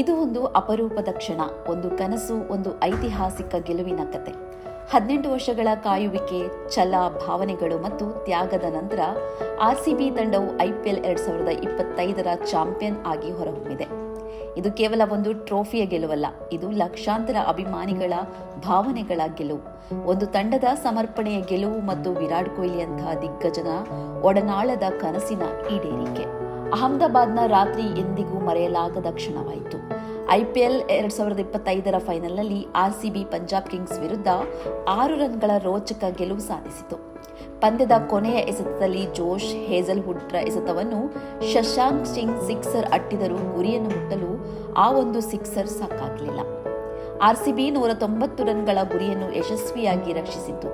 ಇದು ಒಂದು ಅಪರೂಪದ ಕ್ಷಣ, ಒಂದು ಕನಸು, ಒಂದು ಐತಿಹಾಸಿಕ ಗೆಲುವಿನ ಕತೆ. ಹದಿನೆಂಟು ವರ್ಷಗಳ ಕಾಯುವಿಕೆ, ಛಲ, ಭಾವನೆಗಳು ಮತ್ತು ತ್ಯಾಗದ ನಂತರ ಆರ್ಸಿಬಿ ತಂಡವು ಐಪಿಎಲ್ ಎರಡ್ ಸಾವಿರದ ಇಪ್ಪತ್ತೈದರ ಚಾಂಪಿಯನ್ ಆಗಿ ಹೊರಹೊಮ್ಮಿದೆ. ಇದು ಕೇವಲ ಒಂದು ಟ್ರೋಫಿಯ ಗೆಲುವಲ್ಲ, ಇದು ಲಕ್ಷಾಂತರ ಅಭಿಮಾನಿಗಳ ಭಾವನೆಗಳ ಗೆಲುವು. ಒಂದು ತಂಡದ ಸಮರ್ಪಣೆಯ ಗೆಲುವು ಮತ್ತು ವಿರಾಟ್ ಕೊಹ್ಲಿಯಂತಹ ದಿಗ್ಗಜನ ಒಡನಾಳದ ಕನಸಿನ ಈಡೇರಿಕೆ. ಅಹಮದಾಬಾದ್ನ ರಾತ್ರಿ ಎಂದಿಗೂ ಮರೆಯಲಾಗದ ಕ್ಷಣವಾಯಿತು. ಐಪಿಎಲ್ ಎರಡ್ ಸಾವಿರದ ಇಪ್ಪತ್ತೈದರ ಫೈನಲ್ನಲ್ಲಿ ಆರ್ಸಿಬಿ ಪಂಜಾಬ್ ಕಿಂಗ್ಸ್ ವಿರುದ್ಧ ಆರು ರನ್ಗಳ ರೋಚಕ ಗೆಲುವು ಸಾಧಿಸಿತು. ಪಂದ್ಯದ ಕೊನೆಯ ಎಸೆತದಲ್ಲಿ ಜೋಶ್, ಹೇಜಲ್ವುಡ್ರ ಎಸೆತವನ್ನು ಶಶಾಂಕ್ ಸಿಂಗ್ ಸಿಕ್ಸರ್ ಅಟ್ಟಿದರೂ ಗುರಿಯನ್ನು ಮುಟ್ಟಲು ಆ ಒಂದು ಸಿಕ್ಸರ್ ಸಾಕಾಗಲಿಲ್ಲ. ಆರ್ಸಿಬಿ ನೂರ ತೊಂಬತ್ತು ರನ್ಗಳ ಗುರಿಯನ್ನು ಯಶಸ್ವಿಯಾಗಿ ರಕ್ಷಿಸಿತು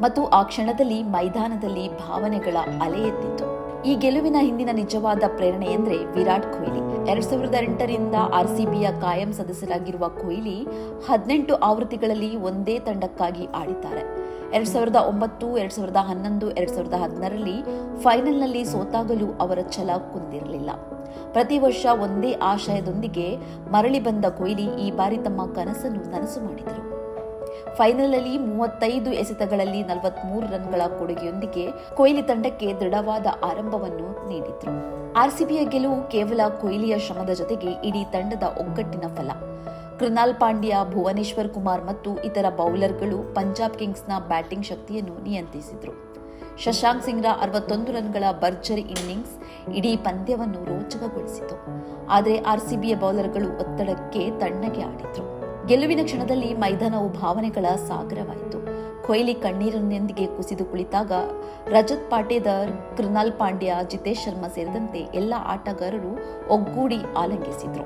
ಮತ್ತು ಆ ಕ್ಷಣದಲ್ಲಿ ಮೈದಾನದಲ್ಲಿ ಭಾವನೆಗಳ ಅಲೆ ಎದ್ದಿತು ಈ ಗೆಲುವಿನ ಹಿಂದಿನ ನಿಜವಾದ ಪ್ರೇರಣೆ ಎಂದರೆ ವಿರಾಟ್ ಕೊಹ್ಲಿ. ಎರಡ್ ಸಾವಿರದ ಎಂಟರಿಂದ ಆರ್ಸಿಬಿಯ ಕಾಯಂ ಸದಸ್ಯರಾಗಿರುವ ಕೊಹ್ಲಿ ಹದಿನೆಂಟು ಆವೃತ್ತಿಗಳಲ್ಲಿ ಒಂದೇ ತಂಡಕ್ಕಾಗಿ ಆಡಿದ್ದಾರೆ. ಎರಡ್ ಸಾವಿರದ ಒಂಬತ್ತು, ಎರಡ್ ಸಾವಿರದ ಹನ್ನೊಂದು, ಎರಡ್ ಸಾವಿರದ ಹದಿನಾರರಲ್ಲಿ ಫೈನಲ್ನಲ್ಲಿ ಸೋತಾಗಲೂ ಅವರ ಛಲ ಕುಂದಿರಲಿಲ್ಲ. ಪ್ರತಿ ವರ್ಷ ಒಂದೇ ಆಶಯದೊಂದಿಗೆ ಮರಳಿ ಬಂದ ಕೊಹ್ಲಿ ಈ ಬಾರಿ ತಮ್ಮ ಕನಸನ್ನು ನನಸು ಮಾಡಿದರು. ಫೈನಲ್ನಲ್ಲಿ ಮೂವತ್ತೈದು ಎಸೆತಗಳಲ್ಲಿ ನಲವತ್ಮೂರು ರನ್ಗಳ ಕೊಡುಗೆಯೊಂದಿಗೆ ಕೊಹ್ಲಿ ತಂಡಕ್ಕೆ ದೃಢವಾದ ಆರಂಭವನ್ನು ನೀಡಿದ್ರು. ಆರ್ಸಿಬಿಯ ಗೆಲುವು ಕೇವಲ ಕೊಹ್ಲಿಯ ಶ್ರಮದ ಜೊತೆಗೆ ಇಡೀ ತಂಡದ ಒಗ್ಗಟ್ಟಿನ ಫಲ. ಕೃನಾಲ್ ಪಾಂಡ್ಯ, ಭುವನೇಶ್ವರ್ ಕುಮಾರ್ ಮತ್ತು ಇತರ ಬೌಲರ್ಗಳು ಪಂಜಾಬ್ ಕಿಂಗ್ಸ್ನ ಬ್ಯಾಟಿಂಗ್ ಶಕ್ತಿಯನ್ನು ನಿಯಂತ್ರಿಸಿದ್ರು. ಶಶಾಂಕ್ ಸಿಂಗ್ರ ಅರವತ್ತೊಂದು ರನ್ಗಳ ಭರ್ಜರಿ ಇನ್ನಿಂಗ್ಸ್ ಇಡೀ ಪಂದ್ಯವನ್ನು ರೋಚಕಗೊಳಿಸಿತು. ಆದರೆ ಆರ್ಸಿಬಿಯ ಬೌಲರ್ಗಳು ಒತ್ತಡಕ್ಕೆ ತಣ್ಣಗೆ ಆಡಿದ್ರು. ಗೆಲುವಿನ ಕ್ಷಣದಲ್ಲಿ ಮೈದಾನವು ಭಾವನೆಗಳ ಸಾಗರವಾಯಿತು. ಕೊಹ್ಲಿ ಕಣ್ಣೀರಿನೊಂದಿಗೆ ಕುಸಿದು ಕುಳಿತಾಗ ರಜತ್ ಪಾಟೇದಾರ್ ಕೃನಾಲ್ ಪಾಂಡ್ಯ, ಜಿತೇಶ್ ಶರ್ಮಾ ಸೇರಿದಂತೆ ಎಲ್ಲ ಆಟಗಾರರು ಒಗ್ಗೂಡಿ ಆಲಂಗಿಸಿದ್ರು.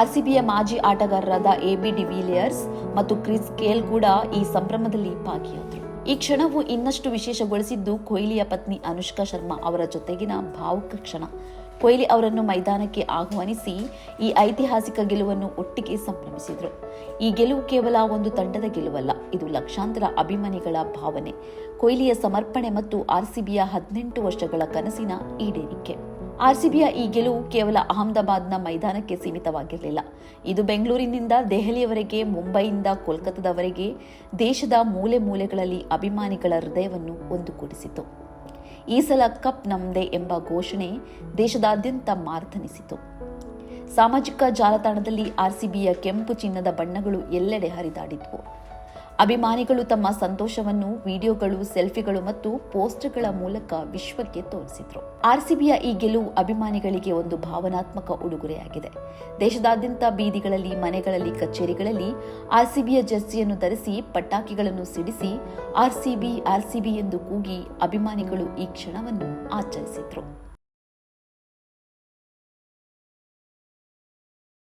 ಆರ್ಸಿಬಿಯ ಮಾಜಿ ಆಟಗಾರರಾದ ಎಬಿ ಡಿವಿಲಿಯರ್ಸ್ ಮತ್ತು ಕ್ರಿಸ್ ಕೇಲ್ ಕೂಡ ಈ ಸಂಭ್ರಮದಲ್ಲಿ ಭಾಗಿಯಾದರು. ಈ ಕ್ಷಣವು ಇನ್ನಷ್ಟು ವಿಶೇಷಗೊಳಿಸಿದ್ದು ಕೊಹ್ಲಿಯ ಪತ್ನಿ ಅನುಷ್ಕಾ ಶರ್ಮಾ ಅವರ ಜೊತೆಗಿನ ಭಾವುಕ ಕ್ಷಣ. ಕೊಹ್ಲಿ ಅವರನ್ನು ಮೈದಾನಕ್ಕೆ ಆಹ್ವಾನಿಸಿ ಈ ಐತಿಹಾಸಿಕ ಗೆಲುವನ್ನು ಒಟ್ಟಿಗೆ ಸಂಭ್ರಮಿಸಿದರು. ಈ ಗೆಲುವು ಕೇವಲ ಒಂದು ತಂಡದ ಗೆಲುವಲ್ಲ, ಇದು ಲಕ್ಷಾಂತರ ಅಭಿಮಾನಿಗಳ ಭಾವನೆ. ಕೊಹ್ಲಿಯ ಸಮರ್ಪಣೆ ಮತ್ತು ಆರ್ಸಿಬಿಯ ಹದಿನೆಂಟು ವರ್ಷಗಳ ಕನಸಿನ ಈಡೇರಿಕೆ. ಆರ್ಸಿಬಿಯ ಈ ಗೆಲುವು ಕೇವಲ ಅಹಮದಾಬಾದ್ನ ಮೈದಾನಕ್ಕೆ ಸೀಮಿತವಾಗಿರಲಿಲ್ಲ. ಇದು ಬೆಂಗಳೂರಿನಿಂದ ದೆಹಲಿಯವರೆಗೆ, ಮುಂಬೈಯಿಂದ ಕೋಲ್ಕತ್ತಾದವರೆಗೆ ದೇಶದ ಮೂಲೆ ಮೂಲೆಗಳಲ್ಲಿ ಅಭಿಮಾನಿಗಳ ಹೃದಯವನ್ನು ಒಂದುಗೂಡಿಸಿತು ಈ ಸಲ ಕಪ್ ನಮ್ಮದೇ ಎಂಬ ಘೋಷಣೆ ದೇಶದಾದ್ಯಂತ ಮಾರ್ಧನಿಸಿತು ಸಾಮಾಜಿಕ ಜಾಲತಾಣದಲ್ಲಿ ಆರ್ಸಿಬಿಯ ಕೆಂಪು ಚಿನ್ನದ ಬಣ್ಣಗಳು ಎಲ್ಲೆಡೆ ಹರಿದಾಡಿದ್ವು. ಅಭಿಮಾನಿಗಳು ತಮ್ಮ ಸಂತೋಷವನ್ನು, ವಿಡಿಯೋಗಳು, ಸೆಲ್ಫಿಗಳು ಮತ್ತು ಪೋಸ್ಟ್ಗಳ ಮೂಲಕ ವಿಶ್ವಕ್ಕೆ ತೋರಿಸಿದ್ರು. ಆರ್ಸಿಬಿಯ ಈ ಗೆಲುವು ಅಭಿಮಾನಿಗಳಿಗೆ ಒಂದು ಭಾವನಾತ್ಮಕ ಉಡುಗೊರೆಯಾಗಿದೆ. ದೇಶದಾದ್ಯಂತ ಬೀದಿಗಳಲ್ಲಿ, ಮನೆಗಳಲ್ಲಿ, ಕಚೇರಿಗಳಲ್ಲಿ ಆರ್ಸಿಬಿಯ ಜರ್ಸಿಯನ್ನು ಧರಿಸಿ ಪಟಾಕಿಗಳನ್ನು ಸಿಡಿಸಿ ಆರ್ಸಿಬಿ ಆರ್ಸಿಬಿ ಎಂದು ಕೂಗಿ ಅಭಿಮಾನಿಗಳು ಈ ಕ್ಷಣವನ್ನು ಆಚರಿಸಿದ್ರು.